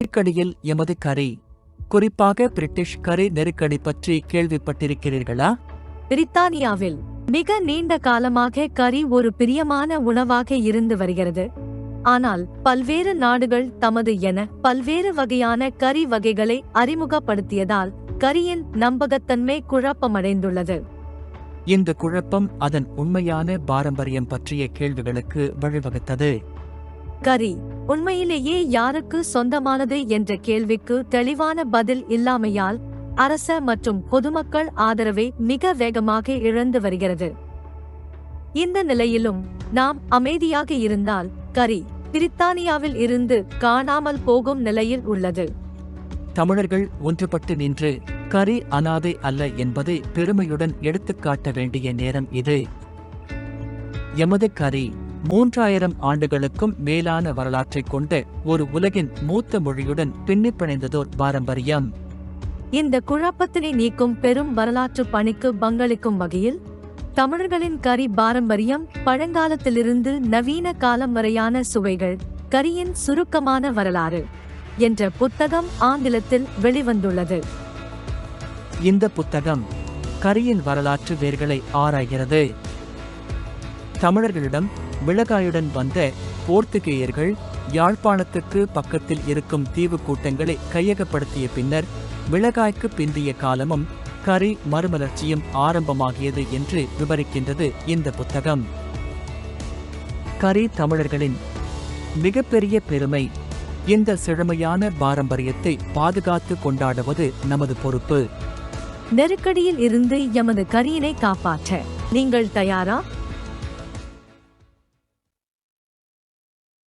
நெருக்கடியில் எமது கரி குறிப்பாக பிரிட்டிஷ் கரி நெருக்கடி பற்றி கேள்விப்பட்டிருக்கிறீர்களா? பிரித்தானியாவில் மிக நீண்ட காலமாக கறி ஒரு பிரியமான உணவாக இருந்து வருகிறது. ஆனால் பல்வேறு நாடுகள் தமது என பல்வேறு வகையான கறி வகைகளை அறிமுகப்படுத்தியதால் கரியின் நம்பகத்தன்மை குழப்பமடைந்துள்ளது. இந்த குழப்பம் அதன் உண்மையான பாரம்பரியம் பற்றிய கேள்விகளுக்கு வழிவகுத்தது. கரி உண்மையிலேயே யாருக்கு சொந்தமானது என்ற கேள்விக்கு தெளிவான பதில் இல்லாமையால் அரச மற்றும் பொதுமக்கள் ஆதரவை மிக வேகமாக இழந்து வருகிறது. இந்த நிலையிலும் நாம் அமைதியாக இருந்தால் கரி பிரித்தானியாவில் இருந்து காணாமல் போகும் நிலையில் உள்ளது. தமிழர்கள் ஒன்றுபட்டு நின்று கரி அனாதை அல்ல என்பதை பெருமையுடன் எடுத்துக்காட்ட வேண்டிய நேரம் இது. எமது கரி மூன்றாயிரம் ஆண்டுகளுக்கும் மேலான வரலாற்றைக் கொண்ட ஒரு உலகின் மூத்த மொழியுடன் பின்னிப் பிணைந்ததோர் பாரம்பரியம். இந்த குழப்பத்தினை நீக்கும் பெரும் வரலாற்று பணிக்கு பங்களிக்கும் வகையில் தமிழர்களின் கரி பாரம்பரியம் பழங்காலத்திலிருந்து நவீன காலம் வரையான சுவைகள் கரியின் சுருக்கமான வரலாறு என்ற புத்தகம் ஆங்கிலத்தில் வெளிவந்துள்ளது. இந்த புத்தகம் கரியின் வரலாற்று வேர்களை ஆராய்கிறது. தமிழர்களிடம் மிளகாயுடன் வந்த போர்த்துகேயர்கள் யாழ்ப்பாணத்துக்கு பக்கத்தில் இருக்கும் தீவு கூட்டங்களை கையகப்படுத்திய பின்னர் மிளகாய்க்கு பிந்திய காலமும் கரி மறுமலர்ச்சியும் ஆரம்பமாகியது என்று விவரிக்கின்றது இந்த புத்தகம். கரி தமிழர்களின் மிகப்பெரிய பெருமை இந்த செழுமையான பாரம்பரியத்தை பாதுகாத்து கொண்டாடுவது நமது பொறுப்பு. நெருக்கடியில் இருந்து எமது கரியினை காப்பாற்ற நீங்கள் தயாரா?